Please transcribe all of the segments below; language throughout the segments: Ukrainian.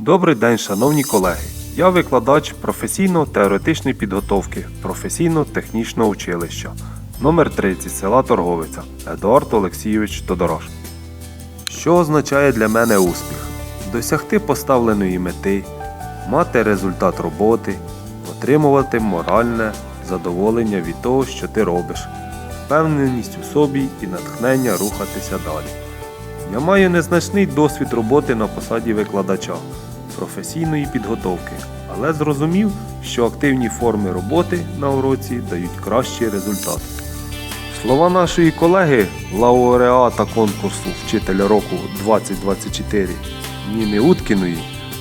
Добрий день, шановні колеги. Я викладач професійно-теоретичної підготовки професійно-технічного училища номер 30 села Торговиця Едуард Олексійович Тодорож. Що означає для мене успіх? Досягти поставленої мети, мати результат роботи, отримувати моральне задоволення від того, що ти робиш, впевненість у собі і натхнення рухатися далі. Я маю незначний досвід роботи на посаді викладача професійної підготовки, але зрозумів, що активні форми роботи на уроці дають кращий результат. Слова нашої колеги, лауреата конкурсу Вчителя року 2024 Ніни Уткіної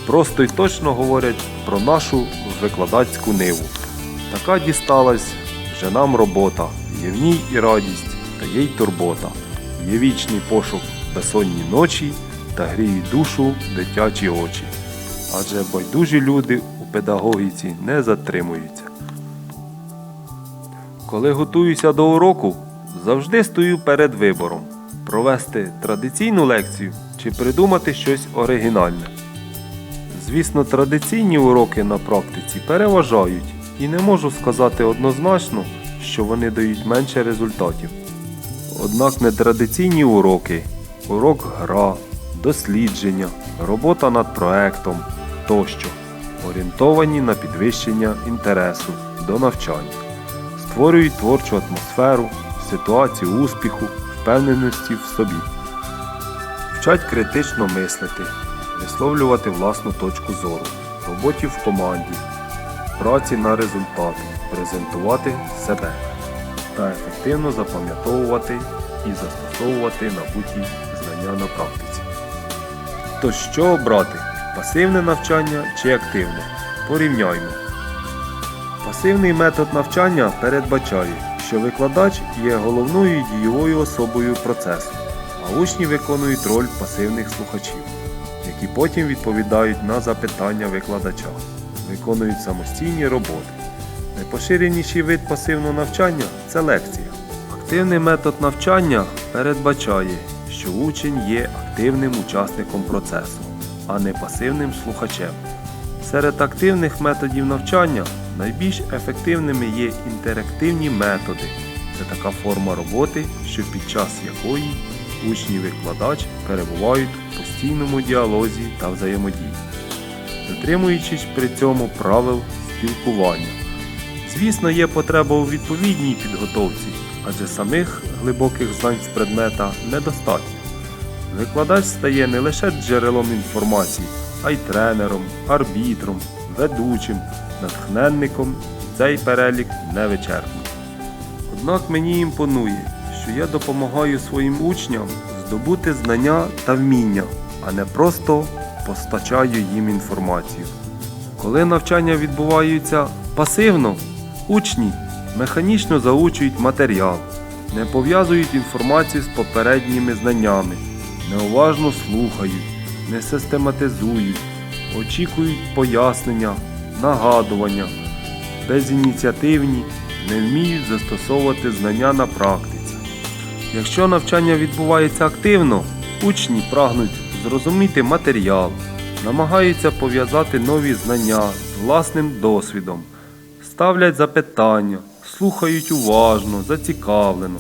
просто й точно говорять про нашу викладацьку ниву. Така дісталась вже нам робота, є в ній і радість, та є й турбота, є вічний пошук безсонні ночі та гріють душу дитячі очі. Адже байдужі люди у педагогіці не затримуються. Коли готуюся до уроку, завжди стою перед вибором провести традиційну лекцію чи придумати щось оригінальне. Звісно, традиційні уроки на практиці переважають і не можу сказати однозначно, що вони дають менше результатів. Однак нетрадиційні уроки, урок гра, дослідження, робота над проектом тощо орієнтовані на підвищення інтересу до навчання, створюють творчу атмосферу, ситуацію успіху, впевненості в собі, вчать критично мислити, висловлювати власну точку зору, роботі в команді, праці на результат, презентувати себе та ефективно запам'ятовувати і застосовувати набуті знання на практиці. То що обрати? Пасивне навчання чи активне? Порівняймо. Пасивний метод навчання передбачає, що викладач є головною дієвою особою процесу, а учні виконують роль пасивних слухачів, які потім відповідають на запитання викладача, виконують самостійні роботи. Найпоширеніший вид пасивного навчання це лекція. Активний метод навчання передбачає, що учень є активним учасником процесу, а не пасивним слухачем. Серед активних методів навчання найбільш ефективними є інтерактивні методи. Це така форма роботи, що під час якої учні і викладач перебувають в постійному діалозі та взаємодії, дотримуючись при цьому правил спілкування. Звісно, є потреба у відповідній підготовці, адже самих глибоких знань з предмета недостатньо. Викладач стає не лише джерелом інформації, а й тренером, арбітром, ведучим, натхненником, цей перелік не вичерпний. Однак мені імпонує, що я допомагаю своїм учням здобути знання та вміння, а не просто постачаю їм інформацію. Коли навчання відбуваються пасивно, учні механічно заучують матеріал, не пов'язують інформацію з попередніми знаннями, неуважно слухають, не систематизують, очікують пояснення, нагадування, безініціативні, не вміють застосовувати знання на практиці. Якщо навчання відбувається активно, учні прагнуть зрозуміти матеріал, намагаються пов'язати нові знання з власним досвідом, ставлять запитання, слухають уважно, зацікавлено,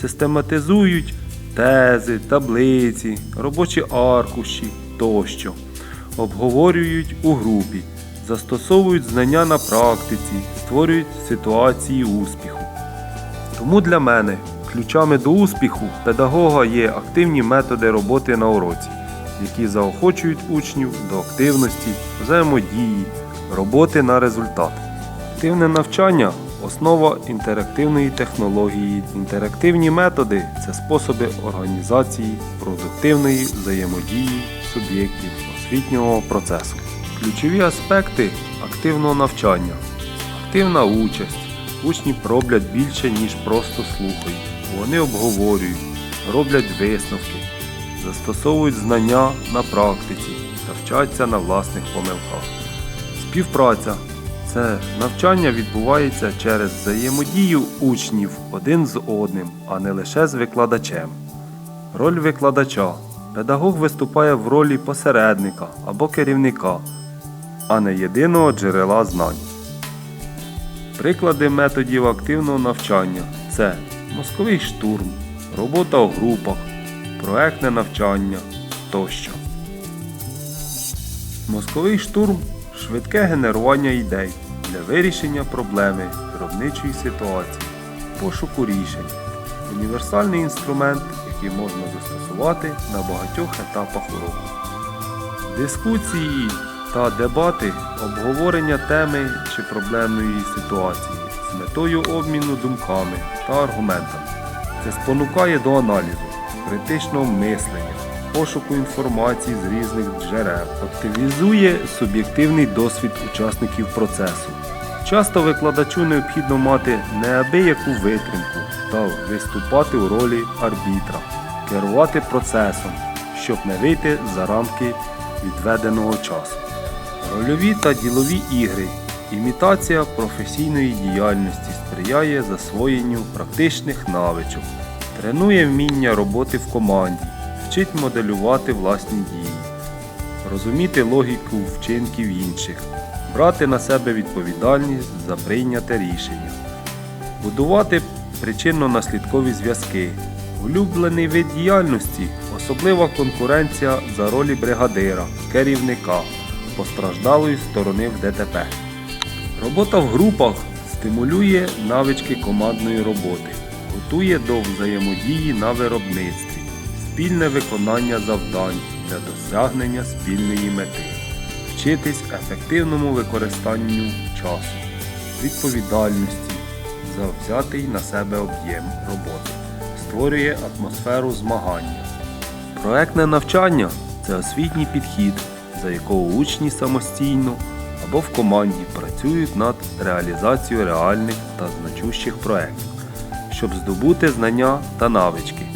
систематизують тези, таблиці, робочі аркуші тощо, обговорюють у групі, застосовують знання на практиці, створюють ситуації успіху. Тому для мене ключами до успіху педагога є активні методи роботи на уроці, які заохочують учнів до активності, взаємодії, роботи на результат. Активне навчання основа інтерактивної технології. Інтерактивні методи це способи організації продуктивної взаємодії суб'єктів освітнього процесу. Ключові аспекти активного навчання. Активна участь. Учні роблять більше, ніж просто слухають. Вони обговорюють, роблять висновки, застосовують знання на практиці та вчаться на власних помилках. Співпраця це навчання відбувається через взаємодію учнів один з одним, а не лише з викладачем. Роль викладача Педагог виступає в ролі посередника або керівника, а не єдиного джерела знань. Приклади методів активного навчання це мозковий штурм, робота у групах, проектне навчання тощо. Мозковий штурм швидке генерування ідей для вирішення проблеми виробничої ситуації, пошуку рішень, універсальний інструмент, який можна застосувати на багатьох етапах уроку. Дискусії та дебати обговорення теми чи проблемної ситуації з метою обміну думками та аргументами. Це спонукає до аналізу, критичного мислення, пошуку інформації з різних джерел, активізує суб'єктивний досвід учасників процесу. Часто викладачу необхідно мати неабияку витримку та виступати у ролі арбітра, керувати процесом, щоб не вийти за рамки відведеного часу. Рольові та ділові ігри. Імітація професійної діяльності сприяє засвоєнню практичних навичок, тренує вміння роботи в команді, вчить моделювати власні дії, розуміти логіку вчинків інших, брати на себе відповідальність за прийняте рішення, будувати причинно-наслідкові зв'язки, улюблений вид діяльності, особлива конкуренція за ролі бригадира, керівника, постраждалої сторони в ДТП. Робота в групах стимулює навички командної роботи, готує до взаємодії на виробництві, спільне виконання завдань для досягнення спільної мети, вчитись ефективному використанню часу, відповідальності за взятий на себе об'єм роботи, створює атмосферу змагання. Проектне навчання це освітній підхід, за якого учні самостійно або в команді працюють над реалізацією реальних та значущих проєктів, щоб здобути знання та навички.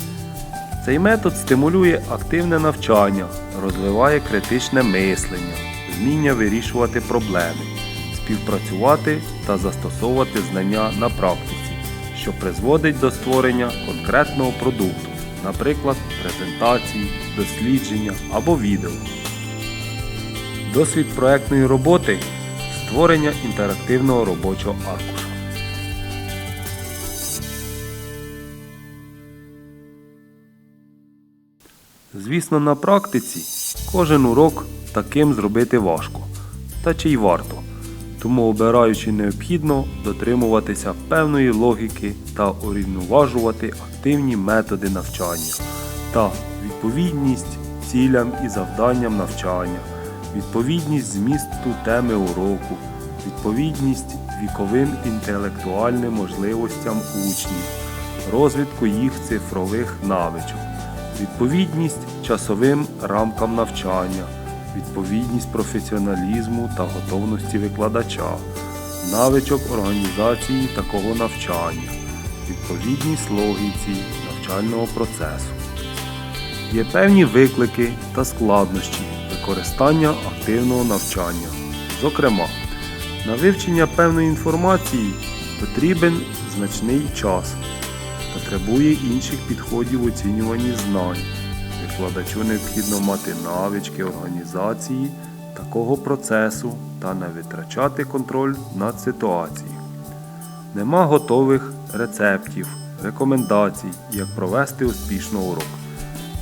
Цей метод стимулює активне навчання, розвиває критичне мислення, вміння вирішувати проблеми, співпрацювати та застосовувати знання на практиці, що призводить до створення конкретного продукту, наприклад, презентації, дослідження або відео. Досвід проектної роботи створення інтерактивного робочого аркуша. Звісно, на практиці кожен урок таким зробити важко. Та чи й варто. Тому обираючи необхідно дотримуватися певної логіки та урівноважувати активні методи навчання та відповідність цілям і завданням навчання, відповідність змісту теми уроку, відповідність віковим інтелектуальним можливостям учнів, розвитку їх цифрових навичок, відповідність часовим рамкам навчання, відповідність професіоналізму та готовності викладача, навичок організації такого навчання, відповідність логіці навчального процесу. Є певні виклики та складнощі використання активного навчання. Зокрема, на вивчення певної інформації потрібен значний час, потребує інших підходів в оцінюванні знань. Викладачу необхідно мати навички організації такого процесу та не витрачати контроль над ситуацією. Нема готових рецептів, рекомендацій, як провести успішно урок.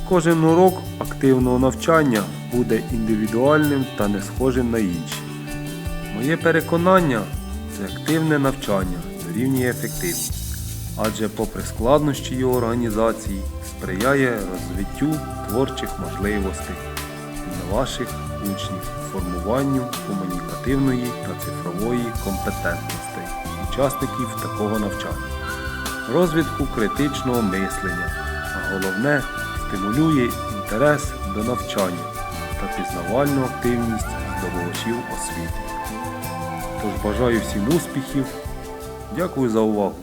Кожен урок активного навчання буде індивідуальним та не схожим на інші. Моє переконання це активне навчання дорівнює ефективність, адже попри складнощі його організації сприяє розвиттю творчих можливостей ваших учнів, формуванню комунікативної та цифрової компетентностей учасників такого навчання, розвитку критичного мислення, а головне стимулює інтерес до навчання та пізнавальну активність здобувачів освіти. Тож бажаю всім успіхів. Дякую за увагу!